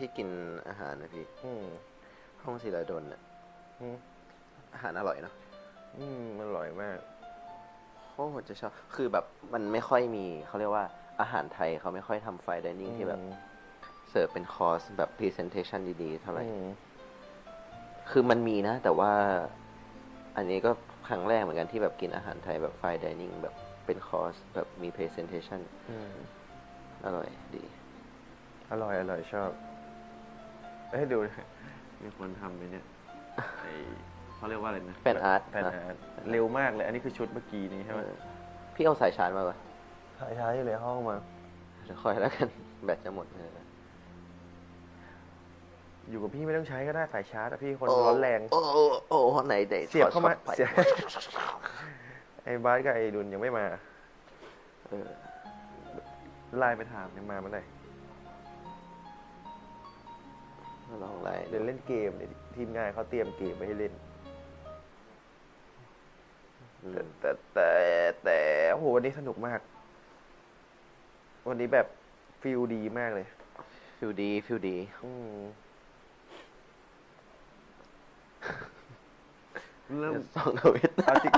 ที่กินอาหารนะพี่ อืมห้องศิลาดลน่ะอืมอาหารอร่อยเนาะอืมอร่อยมากโคตรจะชอบ คือแบบมันไม่ค่อยมีเขาเรียกว่าอาหารไทยเขาไม่ค่อยทำไฟดิเนิ่งที่แบบเสิร์ฟเป็นคอร์สแบบพรีเซนเทชันดีๆ เท่าไหร่ อืมคือมันมีนะ แต่ว่าอันนี้ก็ครั้งแรกเหมือนกันที่แบบกินอาหารไทยแบบไฟดิเนิ่งแบบเป็นคอร์สแบบมีพรีเซนเทชันอืมอร่อยดี อร่อยอร่อยชอบเอ้ยดูมีคนทำไปเนี่ยไอเขาเรียกว่าอะไรนะแฟนอาร์ตแฟนอาร์ตเร็วมากเลย อันนี้คือชุดเมื่อกี้นี้ใช่ไหมเออพี่เอาสายชาร์จมาปะถ่ายช้าอยู่ในห้องมาเดี๋ยวค่อยแล้วกัน แบตจะหมดเอออยู่กับพี่ไม่ต้องใช้ก็ได้สายชาร์จอะพี่คนร้อนแรง โอ้โอ้โอ้โอ้ไหนเด็เสียบเข้ามาไปเสียบไอ้บาสกับไอ้ดุลยังไม่มาเออไลน์ไปถามยังมาเมื่อไหร่ ลองไล่เดี๋ยวเล่นเกมเดี๋ยวทีมงานเขาเตรียมเกมไว้ให้เล่นอืมแต่แต่แต่แต่โอ้โหวันนี้สนุกมาก วันนี้แบบฟิลดีมากเลย ฟิลดีฟิลดีอืมเริ่มสองทวิตเอาจริง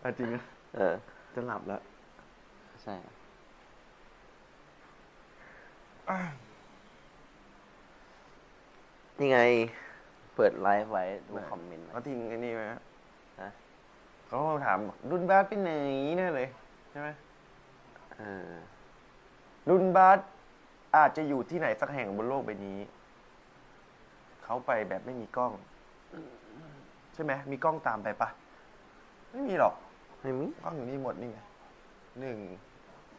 เอาจริงนะเออ จะหลับแล้ว ใช่ นี่ไง เปิดไลฟ์ไว้ดูคอมเมนต์หน่อยเขาทิ้งไอ้นี่ไหมฮะฮะเขาถามรุ่นบาสไปไหนแน่เลย ใช่ไหมเออรุ่นบาสอาจจะอยู่ที่ไหนสักแห่งบนโลกใบนี้ เขาไปแบบไม่มีกล้อง ใช่ไหมมีกล้องตามไปปะไม่มีหรอกไม่มีกล้องอยู่นี่หมดนี่ไงหนึ่ง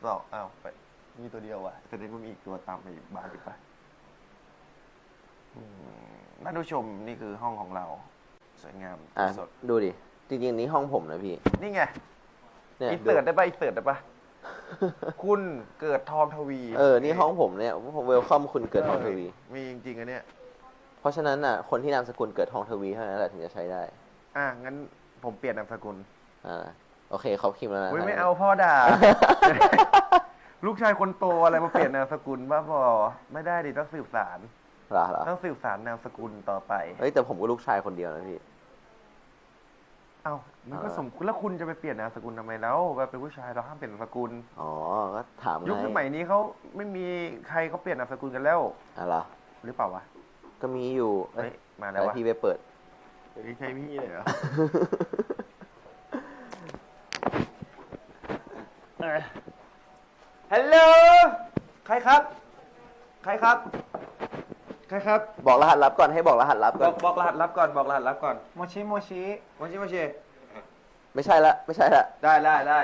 สองอ้าวไปมีตัวเดียวว่ะแสดงว่ามีอีกตัวตามไปอีกบาสอีกปะอืม ท่านผู้ชมนี่คือห้องของเรา สวยงามอะสดดูดิ จริงๆนี้ห้องผมนะพี่ นี่ไงเนี่ยอินเสิร์ตได้ปะอินเสิร์ตได้ปะคุณเกิดทองทวีเออ นี่ห้องผมเนี่ยผมเวลคัมคุณเกิดทองทวี มีจริงๆอันเนี้ยเพราะฉะนั้นอะ คนที่นามสกุลเกิดทองทวีเท่านั้นแหละถึงจะใช้ได้ อะงั้นผมเปลี่ยนนามสกุลอ่า โอเคเขาพิมพ์แล้วนะ อุ้ยไม่เอาพ่อด่า ลูกชายคนโตอะไรมาเปลี่ยนนามสกุลบ้าบอไม่ได้ดิต้องสืบสารเหรอเหรอต้องสืบสารนามสกุลต่อไป เฮ้ยแต่ผมก็ลูกชายคนเดียวนะพี่ เอ้ามันก็เออสมควรแล้วคุณจะไปเปลี่ยนนามสกุลทำไมแล้วแบบเป็นผู้ชายเราห้ามเปลี่ยนนามสกุล อ๋อ ก็ถามไงยุคสมัยนี้เขาไม่มีใครเขาเปลี่ยนนามสกุลกันแล้วอะเหรอหรือเปล่าวะ ก็มีอยู่เฮ้เอ้ยยมาแต่แล้ววะพี่ไปเปิดเดี๋ยวนี้ใช้พี่เลยเหรอฮัลโหล ใครครับ ใครครับ ใครครับบอกรหัสลับก่อนให้บอกรหัสลับบก่ออนกบอกรหัสลับก่อนบอกรหัสลับก่อนโมชิโมชิ โมชิโมชิไม่ใช่ละไม่ใช่ละ ได้ได้ได้